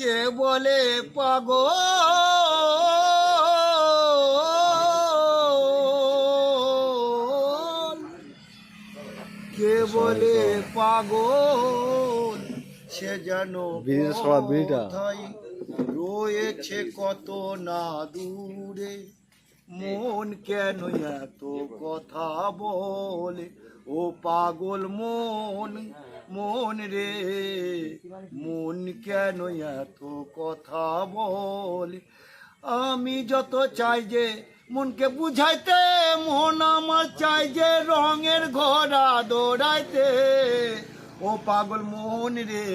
কে বলে পাগল? কে বলে পাগল? সে যেন রয়েছে কত না দূরে। মন কেন এত কথা বলে? ও পাগল মন মন রে, মন কেন এত কথা বল? আমি যত চাই যে মনকে বুঝাইতে, মন আমার চাই যে রঙের ঘোড়া দৌড়াইতে ও পাগল মন রে,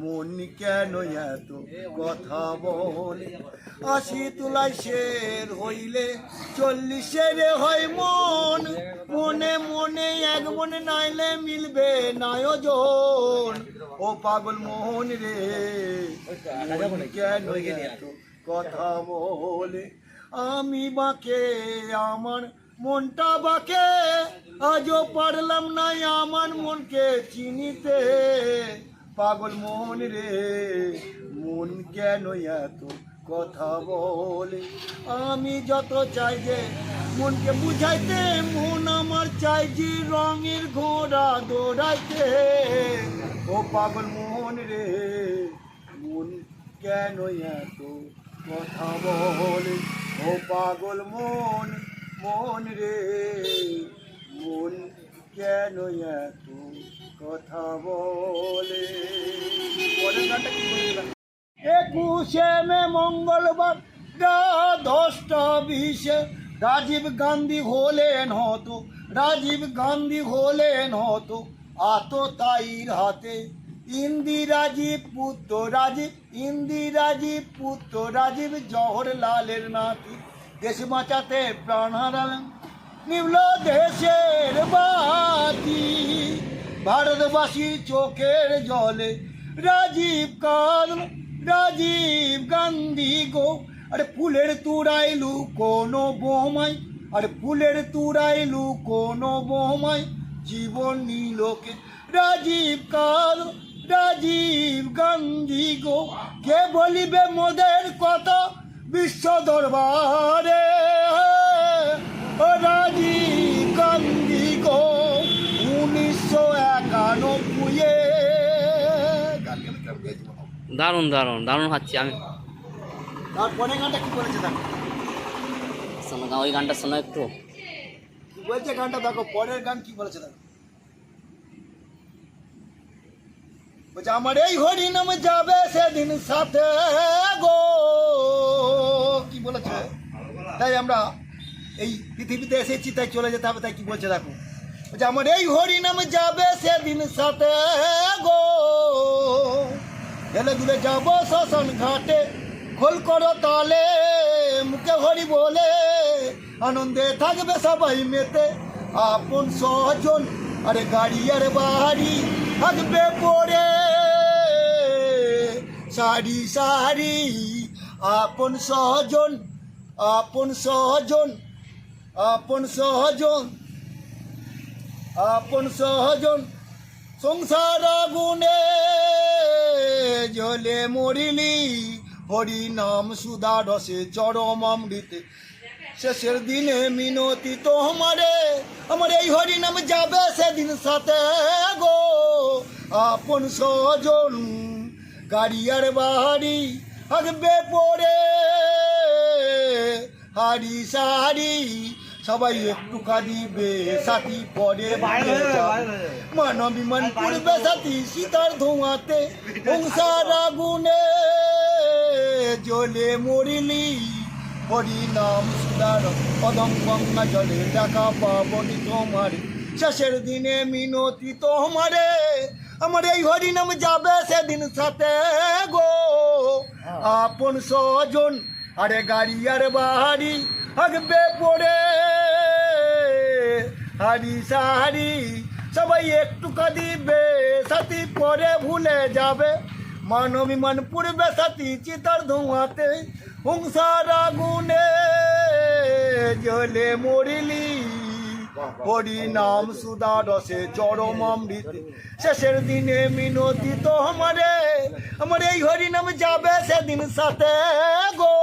মন কেন এত কথা বলে? আশি তুলাই শের হইলে চল্লিশের হয় মন। এক মনে নাইলে মিলবে নায়োজন। ও পাগল মোহন রে কেন কথা বলে। আমি বাকে আমার মনটা বাকে। আজও পারলাম না আমার মনকে চিনিতে। পাগল মন রে মন কেন এত কথা বলে? আমি যত চাই যে মনকে বুঝাইতে মন আমার চাই যে রঙের ঘোড়া দৌড়াইতে। ও পাগল মন রে, মন কেন এত কথা বলে? ও পাগল মন মন রে, মন কেন এত কথা বলে? একুশে মে মঙ্গলবার দশটা বিশে রাজীব গান্ধী হলেন হতো রাজীব গান্ধী হলেন হতো আততায়ীর হাতে ইন্দিরাজীব পুত্র রাজীব ইন্দিরাজীব পুত্র রাজীব জওহরলালের নাতি দেশ বাঁচাতে প্রাণ হারালেন নিবল দেশের বাতি ভারতবাসীর চোখের জলে রাজীব কাল রাজীব গান্ধী গো আরে ফুলের তুড়াইলু কোনো বোমাই, আরে ফুলের তুড়াইলু কোনো বোমাই, জীবন নিলোকে রাজীব কাল, রাজীব গান্ধী গো, কে বলিবে মোদের কথা? বিশ্ব দরবারে রাজীব গান্ধী গো, উনিশশো একানব্বই দারুণ দারুণ দারুণ হচ্ছে আমি তারপরে গানটা কি বলেছে দেখো? শোনো ওই গানটা শোনো একটু। বলছে গানটা দেখো? পরের গান কি বলেছে দেখো? বলছে আমার এই হরিনাম যাবে সেদিন সাথে গো। কি বলেছে? তাই আমরা এই পৃথিবীতে এসেছি তাই চলে যেতে হবে তাই কি বলছে দেখো? বলছে আমার এই হরিনাম যাবে সেদিন সাথে গো। হেলে দুলে যাব শ্মশান ঘাটে খোল করো তালে, মুখে হরি বলে, আনন্দে থাকবে সবাই মেতে। আপন সজন আরে গাড়ি আর বাড়ি থাকবে পরে। সারি সারি, আপন সজন আপন সজন আপন সহজন আপন সহজন সংসার আগুনে জলে মরিলি। হরি নাম সুদা রসে চরম অমৃতে। শেষের দিনে মিনতি তো আমারে আমার এই হরি নাম যাবে সেদিন সাথে গো। আপন সজন গাড়িয়ার বাহারি থাকবে পরে। হারি সারি সবাই একটু কাঁদিবে সাথী পরে ভুলে মানবী মন পড়বে সাথী সীতার ধোঁয়াতে সংসার আগুনে। জলে মরিলি হরি নাম সুদার পদম গঙ্গা জলে দেখা পাবনি তোমার। শেষের দিনে মিনতি তোমারে আমার এই হরি নাম যাবে সেদিন সাথে গো। আপন সজন আরে গাড়ি আর বাহারি থাকবে পড়ে। হারি সাহারি সবাই একটু কাঁদিবে সাথী পরে ভুলে যাবে। মানবী মান পূর্বে সাথী চিতার ধোঁয়াতে। সংসার আগুনে জলে মরিলি। হরি নাম সুদা রসে চরম অমৃত। শেষের দিনে মিনতি তো আমারে। আমার এই হরি নাম যাবে সেদিন সাথে গো।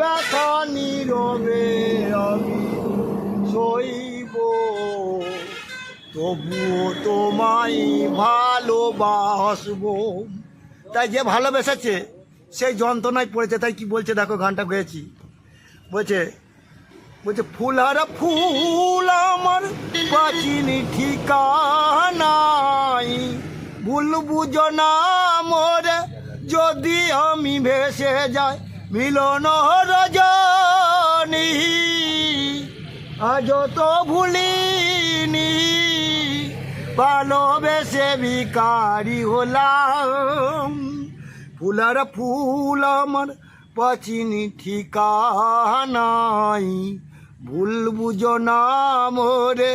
ব্যথা নীরবে তবুও তোমায় ভালোবাসবো। তাই যে ভালোবেসেছে, সেই যন্ত্রণায় পড়েছে, তাই কি বলছে দেখো গানটা গেয়েছি। বলছে বলছে ফুলার ফুল আমার পাচিনি ঠিকানাই ভুল বুঝো না মোরে যদি আমি ভেসে যাই, মিলন রজনী আজ তো ভুলিনি। ভালোবেসে ভিকারি হলাম। ফুলার ফুল আমার পাচিনি ঠিকানাই ভুল বুঝো না মোরে,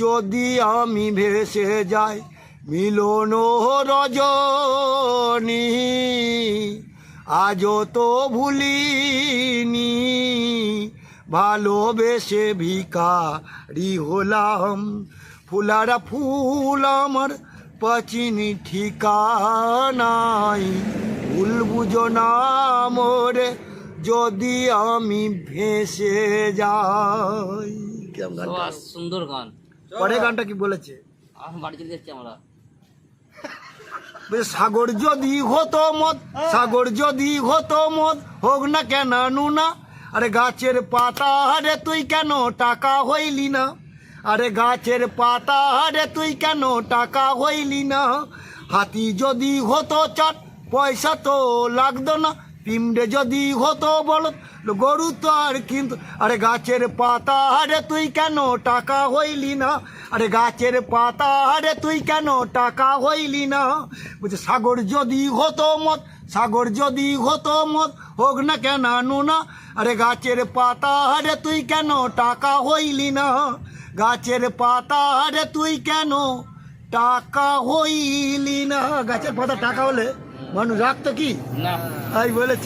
যদি আমি ভেসে যাই, মিলন রজনী। আজও তো ভুলিনি। ভালোবেসে ভিকারি হলাম। ফুলারা ফুল আমার পাচিনি ঠিকানাই ভুল বুঝো না মোরে যদি আমি ভেসে যাই। কেমন? সুন্দর গান। পরে গানটা কি বলেছে? এখন বাড়ি চলে যাচ্ছি আমরা। বলছে, সাগর যদি হতো মদ সাগর যদি হতো মদ হোক না কেন নুনা আরে গাছের পাতা, আরে তুই কেন টাকা হইলি না? আরে গাছের পাতা, আরে তুই কেন টাকা হইলি না? হাতি যদি হতো চাট পয়সা তো লাগতো না। পিমড়ে যদি হতো বল গরু তো আর কিন্তু। আরে গাছের পাতা, আরে তুই কেন টাকা হইলি না? আরে গাছের পাতা, আরে তুই কেন টাকা হইলি না? বলছে, সাগর যদি হতো মত সাগর যদি হতো মত হোক না কেন নুনা আরে গাছের পাতা আরে তুই কেন টাকা হইলি না? গাছের পাতা আরে তুই কেন টাকা হইলি না? গাছের পাতা টাকা হলে মানুষ রাখতো কি? না। তাই বলেছে।